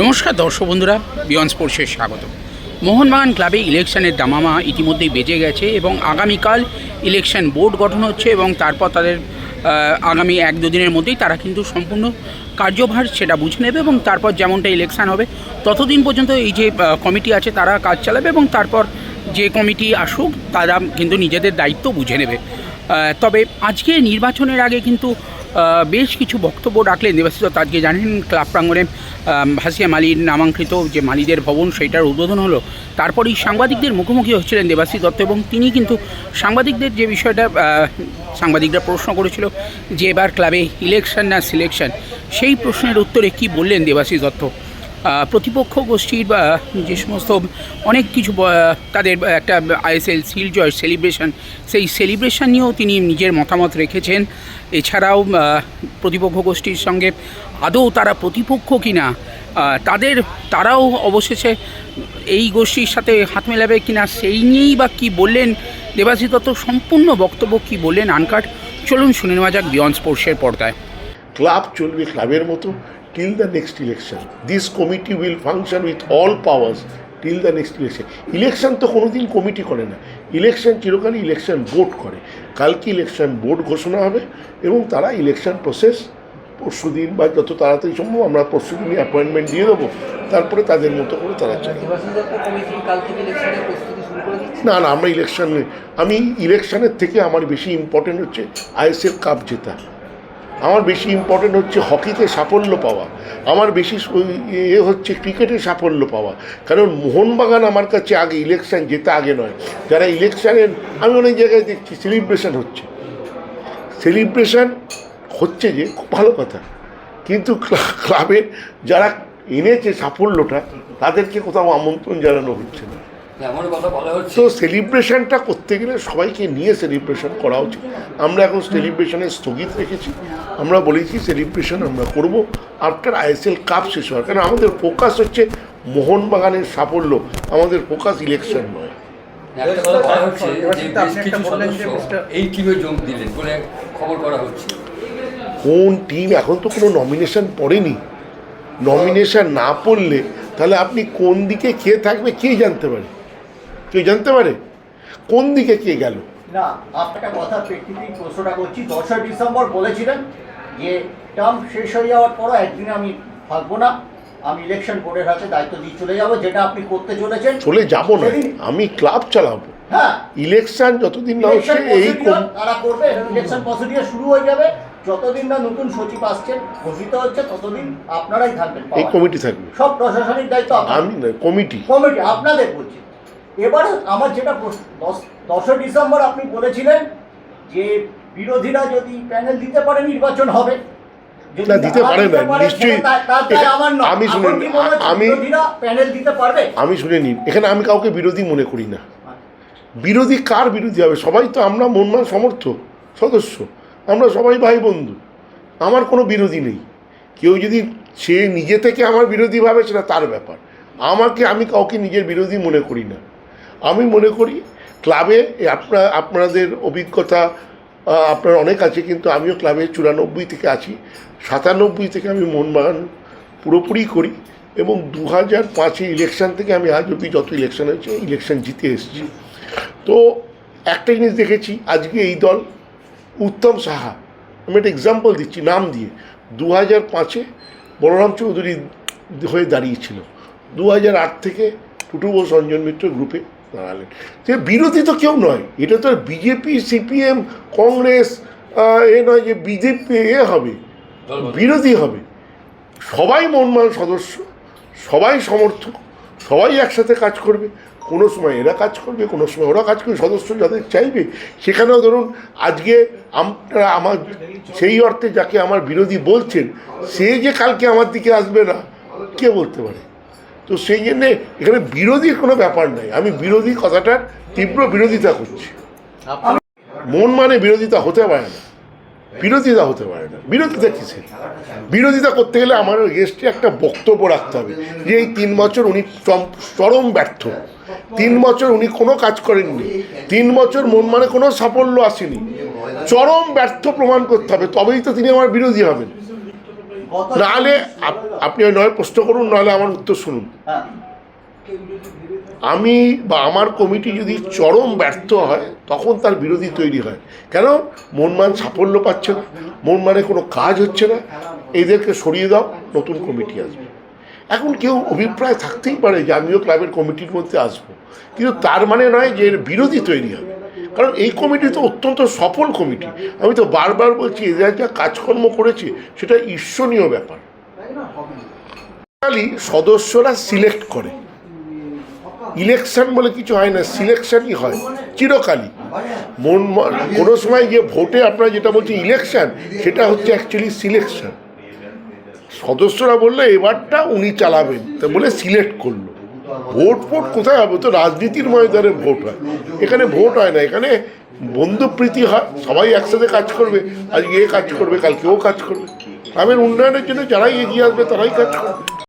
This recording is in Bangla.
নমস্কার দর্শক বন্ধুরা বিয়ন স্পোর্টসে স্বাগত। মোহনবাগান ক্লাবে ইলেকশনের দামামা ইতিমধ্যেই বেজে গেছে এবং আগামীকাল ইলেকশন বোর্ড গঠন হচ্ছে এবং তারপর তাদের আগামী এক দুদিনের মধ্যেই তারা কিন্তু সম্পূর্ণ কার্যভার সেটা বুঝে নেবে এবং তারপর যেমনটা ইলেকশন হবে ততদিন পর্যন্ত এই যে কমিটি আছে তারা কাজ চালাবে এবং তারপর যে কমিটি আসুক তারা কিন্তু নিজেদের দায়িত্ব বুঝে নেবে। তবে আজকে নির্বাচনের আগে কিন্তু বেশ কিছু বক্তব্য রাখলেন দত্ত। আজকে জানেন ক্লাব প্রাঙ্গণে আম, ভাসিয়া মালির নামাঙ্কিত যে মালিদের ভবন, সেইটার উদ্বোধন হলো। তারপরেই সাংবাদিকদের মুখোমুখি হচ্ছিলেন দেবাশ্রী দত্ত এবং তিনি কিন্তু সাংবাদিকদের যে বিষয়টা সাংবাদিকরা প্রশ্ন করেছিল যে এবার ক্লাবে ইলেকশন না সিলেকশন, সেই প্রশ্নের উত্তরে কি বললেন দেবাশ্রী দত্ত? প্রতিপক্ষ গোষ্ঠীর বা যে সমস্ত অনেক কিছু তাদের একটা আইএসএল সিল জয় সেলিব্রেশন, সেই সেলিব্রেশন নিয়েও তিনি নিজের মতামত রেখেছেন। এছাড়াও প্রতিপক্ষ গোষ্ঠীর সঙ্গে আদৌ তারা প্রতিপক্ষ কিনা তাদের, তারাও অবশেষে এই গোষ্ঠীর সাথে হাত মেলাবে কিনা, সেই নিয়েই বা কী বললেন দেবাশিস দত্ত, সম্পূর্ণ বক্তব্য কী বললেন আনকাট? চলুন শুনে নেওয়া যাক বিয়ন স্পোর্টসের পর্দায়। ক্লাব চলবে ক্লাবের মতো till the next election this committee will function with all powers till the next election election তো কোনো দিন কমিটি করে না। ইলেকশন চিরকালই ইলেকশন বোর্ড করে। কালকে ইলেকশন বোর্ড ঘোষণা হবে এবং তারা ইলেকশন প্রসেস পরশু দিন বা যত তাড়াতাড়ি সম্ভব আমরা পরশু দিনই অ্যাপয়েন্টমেন্ট দিয়ে দেবো। তারপরে তাদের মতো করে তারা চলে। না না আমরা ইলেকশন আমি ইলেকশনের থেকে আমার বেশি ইম্পর্টেন্ট হচ্ছে আইএসএল কাপ জেতা। আমার বেশি ইম্পর্টেন্ট হচ্ছে হকিতে সাফল্য পাওয়া। আমার বেশি এ হচ্ছে ক্রিকেটে সাফল্য পাওয়া। কারণ মোহনবাগান আমার কাছে আগে ইলেকশান যেতে আগে নয়। যারা ইলেকশনের আমি অনেক জায়গায় দেখছি সেলিব্রেশন হচ্ছে। সেলিব্রেশন হচ্ছে যে, খুব ভালো কথা। কিন্তু ক্লা- ক্লাবের যারা এনেছে সাফল্যটা, তাদেরকে কোথাও আমন্ত্রণ জানানো হচ্ছে না। হচ্ছে। তো সেলিব্রেশনটা করতে গেলে সবাইকে নিয়ে সেলিব্রেশন করা উচিত। আমরা এখন সেলিব্রেশনে স্থগিত রেখেছি। আমরা বলেছি সেলিব্রেশন আমরা করব। আফটার আইএসএল কাপ শেষ হওয়ার কারণ আমাদের ফোকাস হচ্ছে মোহনবাগানের সাফল্য। আমাদের ফোকাস ইলেকশন নয়। একটা কথা বলা হচ্ছে যে বেশ কিছু সদস্য এই টিমে যোগ দিলেন বলে খবর করা হচ্ছে। কোন টিম এখন তো কোনো নমিনেশন পড়েনি। নমিনেশন না পড়লে তাহলে আপনি কোন দিকে কে থাকবে কে জানতে পারে? কেউ জানতে পারে? কোন দিকে কে গেল? না আপনার কথা প্রেক্ষিতেই প্রশ্নটা করছি। দশই ডিসেম্বর বলেছিলেন যে টার্ম শেষ হয়ে যাওয়ার পরও একদিনে আমি থাকব না। আমি ইলেকশন বোর্ডের হাতে দায়িত্ব দিয়ে চলে যাব যেটা আপনি করতে চলেছেন। চলে যাব না আমি ক্লাব চালাবো। হ্যাঁ। ইলেকশন যতদিন না হচ্ছে এই তারা করবে ইলেকশন প্রসিডিওর শুরু হয়ে যাবে। যতদিন না নতুন সচিব আসছেন ঘোষিত হচ্ছে ততদিন আপনারাই থাকবেন এই কমিটি থাকবে। সব প্রশাসনিক দায়িত্ব আমি কমিটি। কমিটি আপনাদের বলছি। এবারে আমার যেটা প্রশ্ন দশ দশই ডিসেম্বর আপনি বলেছিলেন যে বিরোধীরা যদি প্যানেল দিতে পারে নির্বাচন হবে। না, দিতে পারে না, নিশ্চয়ই। আমি শুনুন, আমি- প্যানেল দিতে পারবে? আমি শুনে নিন এখানে আমি কাউকে বিরোধী মনে করি না। বিরোধী কার বিরোধী হবে? সবাই তো আমরা মনমান সমর্থ সদস্য। আমরা সবাই ভাই বন্ধু। আমার কোনো বিরোধী নেই। কেউ যদি সে নিজে থেকে আমার বিরোধী ভাবে সেটা তার ব্যাপার। আমাকে আমি কাউকে নিজের বিরোধী মনে করি না। আমি মনে করি ক্লাবে আপনার, আপনাদের অভিজ্ঞতা আপনার অনেক আছে, কিন্তু আমিও ক্লাবে চুরানব্বই থেকে আছি। সাতানব্বই থেকে আমি মোহনবাগান পুরোপুরি করি এবং দু হাজার পাঁচে ইলেকশন থেকে আমি আজ অব্দি যত ইলেকশান হয়েছে ইলেকশন জিতে এসেছি। তো একটা জিনিস দেখেছি, আজকে এই দল উত্তম সাহা, আমি একটা এক্সাম্পল দিচ্ছি, নাম দিয়ে। দু হাজার পাঁচে বলরাম চৌধুরী হয়ে দাঁড়িয়েছিল। দু হাজার আট থেকে টুটু বোস রঞ্জন মিত্র গ্রুপে দাঁড়ালেন যে বিরোধী তো কেউ নয় এটা তো বিজেপি সিপিএম কংগ্রেস এ নয় যে বিজেপি এ হবে বিরোধী হবে। সবাই মনমান সদস্য সবাই সমর্থক সবাই একসাথে কাজ করবে। কোনো সময় এরা কাজ করবে কোনো সময় ওরা কাজ করবে সদস্য যাদের চাইবে। সেখানেও ধরুন আজকে আমরা আমার সেই অর্থে যাকে আমার বিরোধী বলছেন সে যে কালকে আমার দিকে আসবে না কে বলতে পারে? তো সেই জন্যে এখানে বিরোধীর কোনো ব্যাপার নাই। আমি বিরোধী কথাটার তীব্র বিরোধিতা করছি। মন মানে বিরোধিতা হতে পারে না। বিরোধিতা হতে পারে না। বিরোধিতা কিসের? বিরোধিতা করতে গেলে আমার গেস্টে একটা বক্তব্য রাখতে হবে যে এই তিন বছর উনি চরম ব্যর্থ। তিন বছর উনি কোনো কাজ করেননি। তিন বছর মন মানে কোনো সাফল্য আসেনি। চরম ব্যর্থ প্রমাণ করতে হবে, তবেই তো তিনি আমার বিরোধী হবেন। নাহলে আপ- আপনি ওই নয় প্রশ্ন করুন নাহলে আমার উত্তর শুনুন। হ্যাঁ। আমি বা আমার কমিটি যদি চরম ব্যর্থ হয় তখন তার বিরোধী তৈরি হয়। কেন? মনমান সাফল্য পাচ্ছে না। মনমানে কোনো কাজ হচ্ছে না। এদেরকে সরিয়ে দাও নতুন কমিটি আসবে। এখন কেউ অভিপ্রায় থাকতেই পারে যে আমিও ক্লাবের কমিটির মধ্যে আসব। কিন্তু তার মানে নয় যে এর বিরোধী তৈরি হবে। কারণ এই কমিটি তো অত্যন্ত সফল কমিটি। আমি তো বারবার বলছি এদের যা কাজকর্ম করেছে, সেটা ঈর্ষণীয় ব্যাপার। সদস্যরা সিলেক্ট করে। ইলেকশন বলে কিছু হয় না, সিলেকশনই হয়, চিরকালই। মন কোনো সময় যে ভোটে আপনারা যেটা বলছেন ইলেকশন, সেটা হচ্ছে অ্যাকচুয়ালি সিলেকশন। সদস্যরা বলল, এবারটা উনি চালাবেন। তা বলে সিলেক্ট করল। ভোট ফোট কোথায় হবে? তো রাজনীতির ময়দানে ভোট হয়। এখানে ভোট হয় না। এখানে বন্ধুপ্রীতি হয়। সবাই একসাথে কাজ করবে। আজকে এ কাজ করবে, কালকে ও কাজ করবে। গ্রামের উন্নয়নের জন্য যারাই এগিয়ে আসবে, তারাই কাজ করবে।